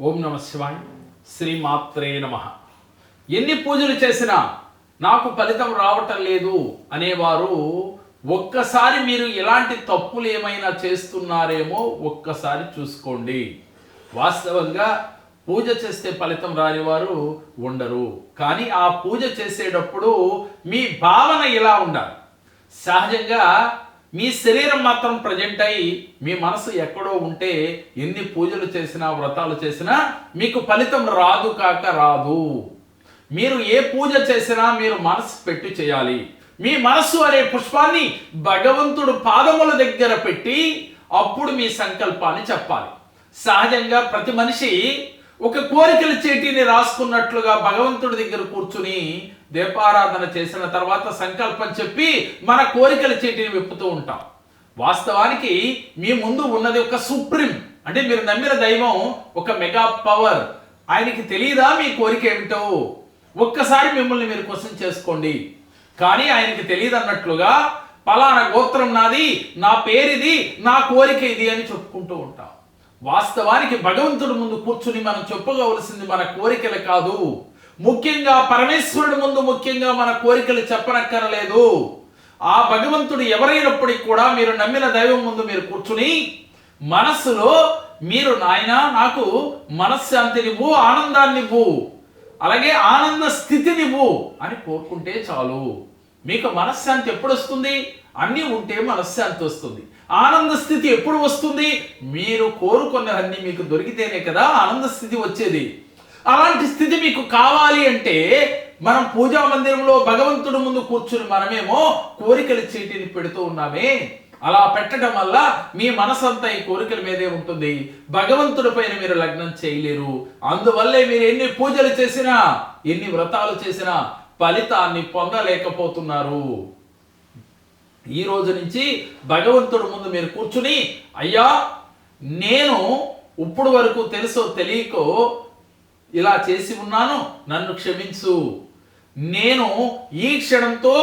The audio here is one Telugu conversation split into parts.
ఓం నమ శివాయ శ్రీమాత్రే నమ. ఎన్ని పూజలు చేసినా నాకు ఫలితం రావటం లేదు అనేవారు ఒక్కసారి మీరు ఎలాంటి తప్పులు ఏమైనా చేస్తున్నారేమో ఒక్కసారి చూసుకోండి. వాస్తవంగా పూజ చేస్తే ఫలితం రాని వారు ఉండరు. కానీ ఆ పూజ చేసేటప్పుడు మీ భావన ఇలా ఉండాలి. సహజంగా మీ శరీరం మాత్రం ప్రజెంట్ అయి మీ మనసు ఎక్కడో ఉంటే ఎన్ని పూజలు చేసినా వ్రతాలు చేసినా మీకు ఫలితం రాదు కాక రాదు. మీరు ఏ పూజ చేసినా మీరు మనసు పెట్టి చేయాలి. మీ మనస్సు అనే పుష్పాన్ని భగవంతుడు పాదముల దగ్గర పెట్టి అప్పుడు మీ సంకల్పాన్ని చెప్పాలి. సహజంగా ప్రతి మనిషి ఒక కోరికల చీటీని రాసుకున్నట్లుగా భగవంతుడి దగ్గర కూర్చుని దీపారాధన చేసిన తర్వాత సంకల్పం చెప్పి మన కోరికల చీటీని విప్పుతూ ఉంటాం. వాస్తవానికి మీ ముందు ఉన్నది ఒక సుప్రీం. అంటే మీరు నమ్మిన దైవం ఒక మెగా పవర్. ఆయనకి తెలియదా మీ కోరిక ఏమిటో? ఒక్కసారి మిమ్మల్ని మీరు క్వశ్చన్ చేసుకోండి. కానీ ఆయనకి తెలియదు అన్నట్లుగా పలానా గోత్రం నాది నా పేరిది నా కోరిక ఇది అని చెప్పుకుంటూ ఉంటాం. వాస్తవానికి భగవంతుడి ముందు కూర్చుని మనం చెప్పుకోవలసింది మన కోరికలు కాదు. ముఖ్యంగా పరమేశ్వరుడి ముందు ముఖ్యంగా మన కోరికలు చెప్పనక్కరలేదు. ఆ భగవంతుడు ఎవరైనప్పటికీ కూడా మీరు నమ్మిన దైవం ముందు మీరు కూర్చుని మనస్సులో మీరు నాయన నాకు మనశ్శాంతినివ్వు ఆనందాన్నివ్వు అలాగే ఆనంద స్థితినివ్వు అని కోరుకుంటే చాలు. మీకు మనశ్శాంతి ఎప్పుడు వస్తుంది? అన్నీ ఉంటే మనశ్శాంతి వస్తుంది. ఆనంద స్థితి ఎప్పుడు వస్తుంది? మీరు కోరుకున్నవన్నీ మీకు దొరికితేనే కదా ఆనంద స్థితి వచ్చేది. అలాంటి స్థితి మీకు కావాలి అంటే మనం పూజా మందిరంలో భగవంతుడి ముందు కూర్చుని మనమేమో కోరికల చీటిని పెడుతూ ఉన్నామే. అలా పెట్టడం వల్ల మీ మనసంతా ఈ కోరికల మీదే ఉంటుంది. భగవంతుడి పైన మీరు లగ్నం చేయలేరు. అందువల్లే మీరు ఎన్ని పూజలు చేసినా ఎన్ని వ్రతాలు చేసినా ఫలితాన్ని పొందలేకపోతున్నారు. ఈ రోజు నుంచి భగవంతుడి ముందు మీరు కూర్చుని అయ్యా నేను ఇప్పుడు వరకు తెలుసో తెలియకో ఇలా చేసి ఉన్నాను నన్ను క్షమించు. నేను ఈ క్షణంతో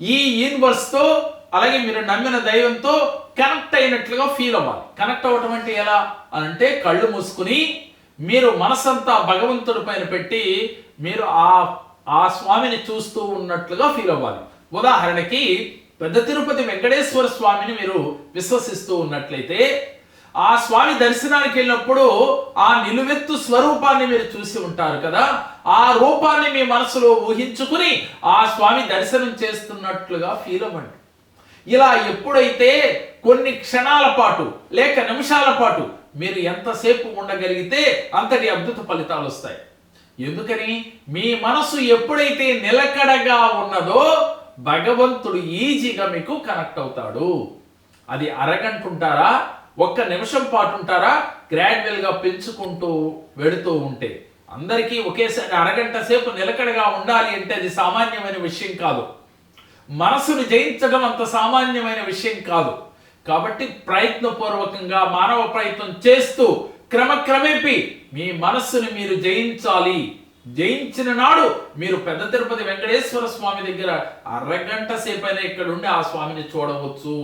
ఈ యూనివర్స్తో అలాగే మీరు నమ్మిన దైవంతో కనెక్ట్ అయినట్లుగా ఫీల్ అవ్వాలి. కనెక్ట్ అవ్వటం అంటే ఎలా అని అంటే కళ్ళు మూసుకుని మీరు మనసంతా భగవంతుడి పైన పెట్టి మీరు ఆ ఆ స్వామిని చూస్తూ ఉన్నట్లుగా ఫీల్ అవ్వాలి. ఉదాహరణకి పెద్ద తిరుపతి వెంకటేశ్వర స్వామిని మీరు విశ్వసిస్తూ ఉన్నట్లయితే ఆ స్వామి దర్శనానికి వెళ్ళినప్పుడు ఆ నిలువెత్తు స్వరూపాన్ని మీరు చూసి ఉంటారు కదా ఆ రూపాన్ని మీ మనసులో ఊహించుకుని ఆ స్వామి దర్శనం చేస్తున్నట్లుగా ఫీల్ అవ్వండి. ఇలా ఎప్పుడైతే కొన్ని క్షణాల పాటు లేక నిమిషాల పాటు మీరు ఎంతసేపు ఉండగలిగితే అంతటి అద్భుత ఫలితాలు వస్తాయి. ఎందుకని? మీ మనసు ఎప్పుడైతే నిలకడగా ఉన్నదో భగవంతుడు ఈజీగా మీకు కనెక్ట్ అవుతాడు. అది అరగంట ఉంటారా ఒక్క నిమిషం పాటు ఉంటారా గ్రాడ్యువల్గా పెంచుకుంటూ వెడుతూ ఉంటే. అందరికీ ఒకేసారి అరగంట సేపు నిలకడగా ఉండాలి అంటే అది సామాన్యమైన విషయం కాదు. మనసును జయించడం అంత సామాన్యమైన విషయం కాదు. కాబట్టి ప్రయత్నపూర్వకంగా మానవ ప్రయత్నం చేస్తూ క్రమక్రమేపీ మీ మనస్సుని మీరు జయించాలి. జయించిన నాడు మీరు పెద్ద తిరుపతి వెంకటేశ్వర స్వామి దగ్గర అరగంట సేపైనా ఇక్కడ ఉండి ఆ స్వామిని చూడవచ్చు.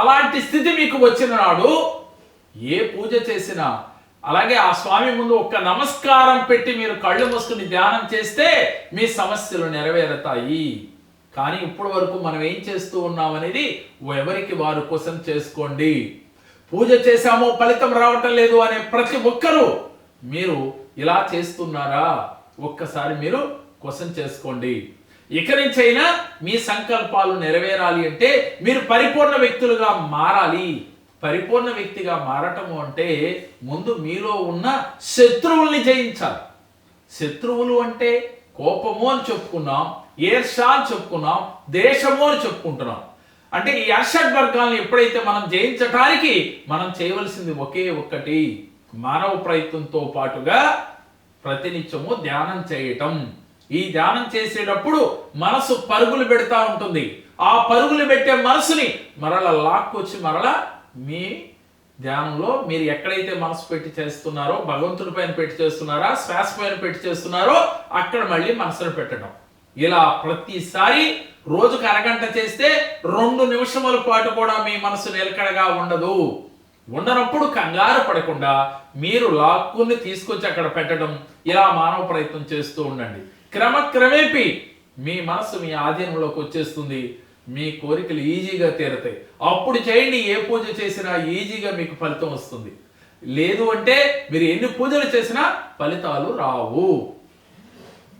అలాంటి స్థితి మీకు వచ్చిన నాడు ఏ పూజ చేసినా అలాగే ఆ స్వామి ముందు ఒక్క నమస్కారం పెట్టి మీరు కళ్ళు మూసుకుని ధ్యానం చేస్తే మీ సమస్యలు నెరవేరుతాయి. కానీ ఇప్పటి వరకు మనం ఏం చేస్తూ ఉన్నాం అనేది ఎవరికి వారు కోసం చేసుకోండి. పూజ చేశామో ఫలితం రావటం లేదు అనే ప్రతి ఒక్కరూ మీరు ఇలా చేస్తున్నారా? ఒక్కసారి మీరు క్వశ్చన్ చేసుకోండి. ఇక నుంచైనా మీ సంకల్పాలు నెరవేరాలి అంటే మీరు పరిపూర్ణ వ్యక్తులుగా మారాలి. పరిపూర్ణ వ్యక్తిగా మారటము అంటే ముందు మీలో ఉన్న శత్రువుల్ని జయించాలి. శత్రువులు అంటే కోపము అని చెప్పుకున్నాం ఈర్ష అని చెప్పుకున్నాం దేశము అని చెప్పుకుంటున్నాం. అంటే ఈ అర్షడ్ వర్గాలను ఎప్పుడైతే మనం జయించటానికి మనం చేయవలసింది ఒకే ఒక్కటి. మానవ ప్రయత్నంతో పాటుగా ప్రతినిత్యము ధ్యానం చేయటం. ఈ ధ్యానం చేసేటప్పుడు మనసు పరుగులు పెడతా ఉంటుంది. ఆ పరుగులు పెట్టే మనసుని మరల లాక్కొచ్చి మరల మీ ధ్యానంలో మీరు ఎక్కడైతే మనసు పెట్టి చేస్తున్నారో భగవంతుడి పైన పెట్టి చేస్తున్నారా శ్వాస పైన పెట్టి చేస్తున్నారో అక్కడ మళ్ళీ మనసును పెట్టడం. ఇలా ప్రతిసారి రోజుకు అరగంట చేస్తే రెండు నిమిషముల పాటు కూడా మీ మనసు నిలకడగా ఉండదు. ఉండనప్పుడు కంగారు పడకుండా మీరు లాక్కుని తీసుకొచ్చి అక్కడ పెట్టడం ఇలా మానవ ప్రయత్నం చేస్తూ ఉండండి. క్రమక్రమేపీ మీ మనసు మీ ఆధీనంలోకి వచ్చేస్తుంది. మీ కోరికలు ఈజీగా తీరతాయి. అప్పుడు చేయండి ఏ పూజ చేసినా ఈజీగా మీకు ఫలితం వస్తుంది. లేదు అంటే మీరు ఎన్ని పూజలు చేసినా ఫలితాలు రావు.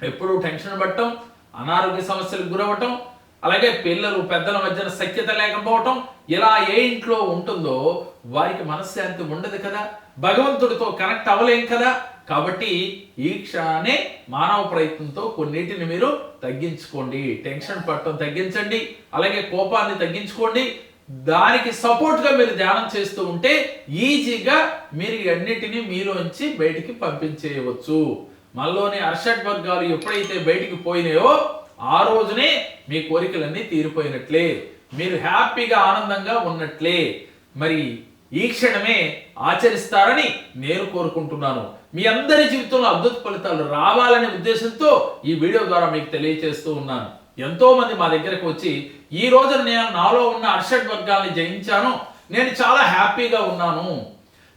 ఎప్పుడు టెన్షన్ పట్టడం అనారోగ్య సమస్యలకు గురవటం అలాగే పిల్లలు పెద్దల మధ్యన సఖ్యత లేకపోవటం ఇలా ఏ ఇంట్లో ఉంటుందో వారికి మనశ్శాంతి ఉండదు కదా. భగవంతుడితో కనెక్ట్ అవ్వలేం కదా. కాబట్టి ఈ క్షణానే మానవ ప్రయత్నంతో కొన్నిటిని మీరు తగ్గించుకోండి. టెన్షన్ పట్టడం తగ్గించండి. అలాగే కోపాన్ని తగ్గించుకోండి. దానికి సపోర్ట్గా మీరు ధ్యానం చేస్తూ ఉంటే ఈజీగా మీరు అన్నిటినీ మీలోంచి బయటికి పంపించేయవచ్చు. మనలోని అర్షడ్ వర్గాలు ఎప్పుడైతే బయటికి పోయినాయో ఆ రోజునే మీ కోరికలన్నీ తీరిపోయినట్లే. మీరు హ్యాపీగా ఆనందంగా ఉన్నట్లే. మరి ఈ క్షణమే ఆచరిస్తారని నేను కోరుకుంటున్నాను. మీ అందరి జీవితంలో అద్భుత ఫలితాలు రావాలనే ఉద్దేశంతో ఈ వీడియో ద్వారా మీకు తెలియజేస్తూ ఉన్నాను. ఎంతో మంది మా దగ్గరకు వచ్చి ఈ రోజు నేను నాలో ఉన్న అర్షడ్ వర్గాల్ని జయించాను. నేను చాలా హ్యాపీగా ఉన్నాను.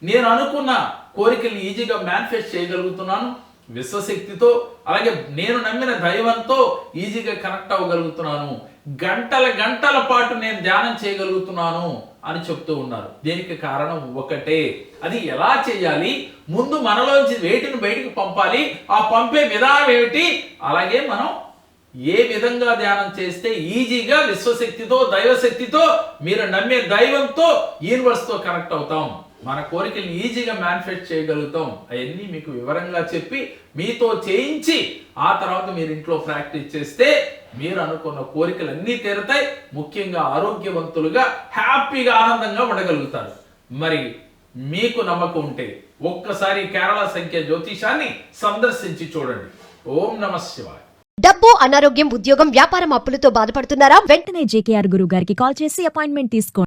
నేను అనుకున్న కోరికల్ని ఈజీగా మేనిఫెస్ట్ చేయగలుగుతున్నాను. విశ్వశక్తితో అలాగే నేను నమ్మిన దైవంతో ఈజీగా కనెక్ట్ అవ్వగలుగుతున్నాను. గంటల గంటల పాటు నేను ధ్యానం చేయగలుగుతున్నాను అని చెప్తూ ఉన్నారు. దీనికి కారణం ఒకటే. అది ఎలా చేయాలి? ముందు మనలోంచి వేటిని బయటికి పంపాలి? ఆ పంపే విధానం ఏమిటి? అలాగే మనం ఏ విధంగా ధ్యానం చేస్తే ఈజీగా విశ్వశక్తితో దైవశక్తితో మీరు నమ్మే దైవంతో యూనివర్స్తో కనెక్ట్ అవుతాం. మన కోరికల్ని ఈజీగా మేనిఫెస్ట్ చేయగలుగుతాం. అవన్నీ మీకు వివరంగా చెప్పి మీతో చేయించి ఆ తర్వాత మీరు ఇంట్లో ప్రాక్టీస్ చేస్తే మీరు అనుకున్న కోరికలు అన్నీ తీరుతాయి. ముఖ్యంగా ఆరోగ్యవంతులుగా హ్యాపీగా ఆనందంగా ఉండగలుగుతారు. మరి మీకు నమ్మకం ఉంటే ఒక్కసారి కేరళ సంఖ్య జ్యోతిషాన్ని సందర్శించి చూడండి. ఓం నమ శివాయ. డబ్బు అనారోగ్యం ఉద్యోగం వ్యాపారం అప్పులతో బాధపడుతున్నారా? వెంటనే జేకేఆర్ గురువు గారికి కాల్ చేసి అపాయింట్మెంట్ తీసుకోండి.